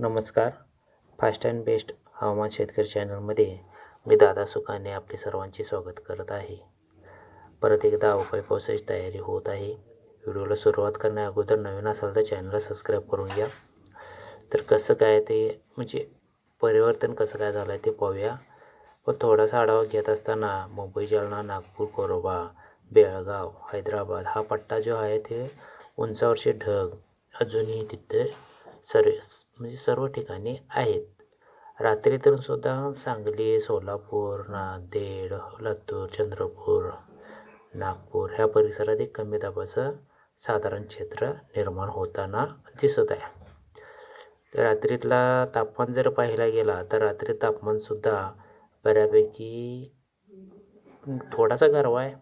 नमस्कार. Fast and best हवामान शेतकरी चॅनलमध्ये मी दादा सुखाने आपले सर्वांचे स्वागत करत आहे. परत एकदा अवकाळी पावसाची तयारी होत आहे. व्हिडिओला सुरुवात करण्या अगोदर नवीन असाल तर चॅनलला सबस्क्राईब करून घ्या. तर कसं काय ते म्हणजे परिवर्तन कसं काय झालं आहे ते पाहूया. व थोडासा आढावा घेत असताना मुंबई जालना नागपूर कोरोबा बेळगाव हैदराबाद हा पट्टा जो आहे ते उंचावरचे ढग अजूनही तिथे सर्व म्हणजे सर्व ठिकाणी आहेत. रात्री तर सुद्धा सांगली सोलापूर नांदेड लातूर चंद्रपूर नागपूर ह्या परिसरात एक कमी दाबाचं साधारण क्षेत्र निर्माण होताना दिसत आहे. रात्रीतला तापमान जर पाहायला गेला तर रात्री तापमानसुद्धा बऱ्यापैकी थोडासा गारवा आहे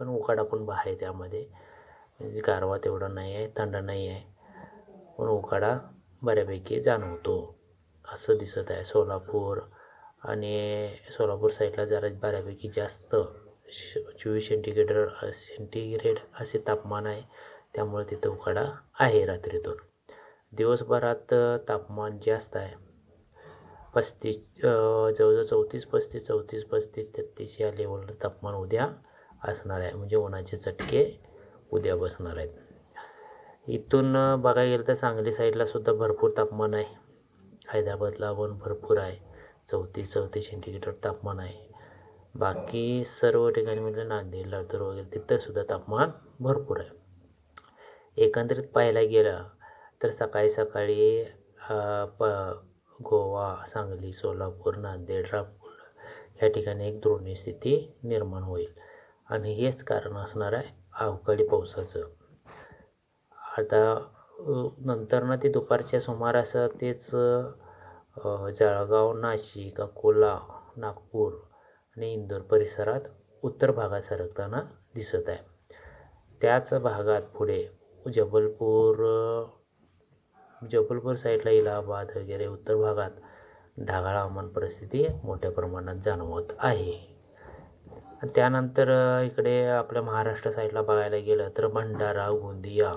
पण उकाडा पण आहे त्यामध्ये. म्हणजे गारवा तेवढा नाही आहे थंड नाही आहे पण उकाडा बऱ्यापैकी जाणवतो. असं दिसत आहे सोलापूर. आणि सोलापूर साईडला जरा बऱ्यापैकी जास्त श चोवीस सेंटीग्रेड सेंटीग्रेड असे तापमान आहे. त्यामुळे तिथं उकाडा आहे रात्रीतून. दिवसभरात तापमान जास्त आहे. पस्तीस जवळजवळ चौतीस पस्तीस चौतीस पस्तीस तेहतीस या लेवलला तापमान उद्या असणार आहे. म्हणजे उन्हाचे चटके उद्या बसणार आहेत. इथून बघायला गेलं तर सांगली साईडला सुद्धा भरपूर तापमान आहे. हैदराबादला पण भरपूर आहे. चौतीस चौतीस सेंटीग्रेड तापमान आहे. बाकी सर्व ठिकाणी म्हणजे नांदेड लातूर वगैरे तिथं सुद्धा तापमान भरपूर आहे. एकंदरीत पाहायला गेलं तर सकाळी सकाळी प गोवा सांगली सोलापूर नांदेड रामपूर ह्या ठिकाणी एक द्रोणी स्थिती निर्माण होईल. आणि हेच कारण असणार आहे अवकाळी पावसाचं. आता नंतर ना ते दुपारच्या सुमारास तेच जळगाव नाशिक अकोला नागपूर आणि इंदोर परिसरात उत्तर भागात सरकताना दिसत आहे. त्याच भागात पुढे जबलपूर जबलपूर साईडला इलाहाबाद वगैरे उत्तर भागात ढगाळ हवामान परिस्थिती मोठ्या प्रमाणात जाणवत आहे. त्यानंतर इकडे आपल्या महाराष्ट्र साईडला बघायला गेलं तर भंडारा गोंदिया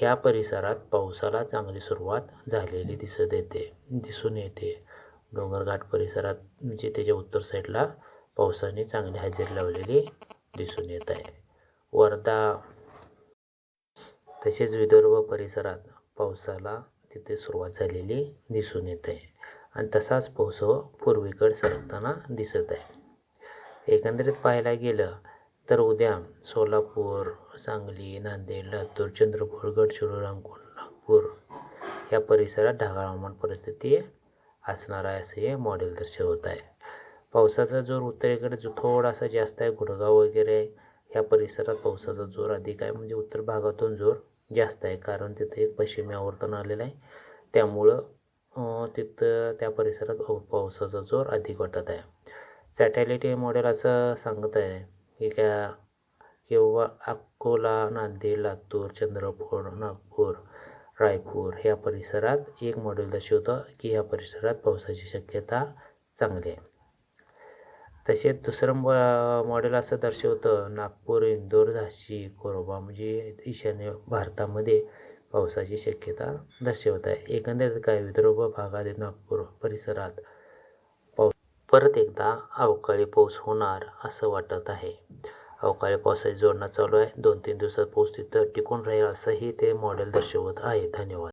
ह्या परिसरात पावसाला चांगली सुरुवात झालेली दिसत येते दिसून येते. डोंगरघाट परिसरात म्हणजे त्याच्या उत्तर साईडला पावसाने चांगली हजेरी लावलेली दिसून येत आहे. वर्धा तसेच विदर्भ परिसरात पावसाला तिथे सुरुवात झालेली दिसून येत आहे. आणि तसाच पाऊस हो पूर्वीकडे सरकताना दिसत आहे. एकंदरीत पाहायला गेलं तर उद्या सोलापूर सांगली नांदेड लातूर चंद्रपूर गडचिरोली रामकुंड नागपूर या परिसरात ढगाळ हवामान परिस्थिती असणार आहे असं हे मॉडेल दर्शवत आहे. पावसाचा जोर उत्तरेकडे जो थोडासा जास्त आहे गुडगाव वगैरे ह्या परिसरात पावसाचा जोर अधिक आहे म्हणजे उत्तर भागातून जोर जास्त आहे कारण तिथे एक पश्चिमी आवर्तन आलेलं आहे. त्यामुळं तिथं त्या परिसरात पावसाचा जोर अधिक वाटत आहे. सॅटेलाईट हे मॉडेल असं सांगत आहे की काय किंवा अकोला नांदेड लातूर चंद्रपूर नागपूर रायपूर ह्या परिसरात एक मॉडेल दर्शवतं की ह्या परिसरात पावसाची शक्यता चांगली आहे. तसेच दुसरं मॉडेल असं दर्शवतं नागपूर इंदोर झाशी कोरोबा म्हणजे ईशान्य भारतामध्ये पावसाची शक्यता दर्शवत आहे. एकंदरीत काय विदर्भ भागात नागपूर परिसरात परत एकदा अवकाळी पाऊस होणार असं वाटत आहे. अवकाळी पावसाची जोडणं चालू आहे. दोन तीन दिवसात पाऊस तिथं टिकून राहील असंही ते मॉडेल दर्शवत आहे. धन्यवाद.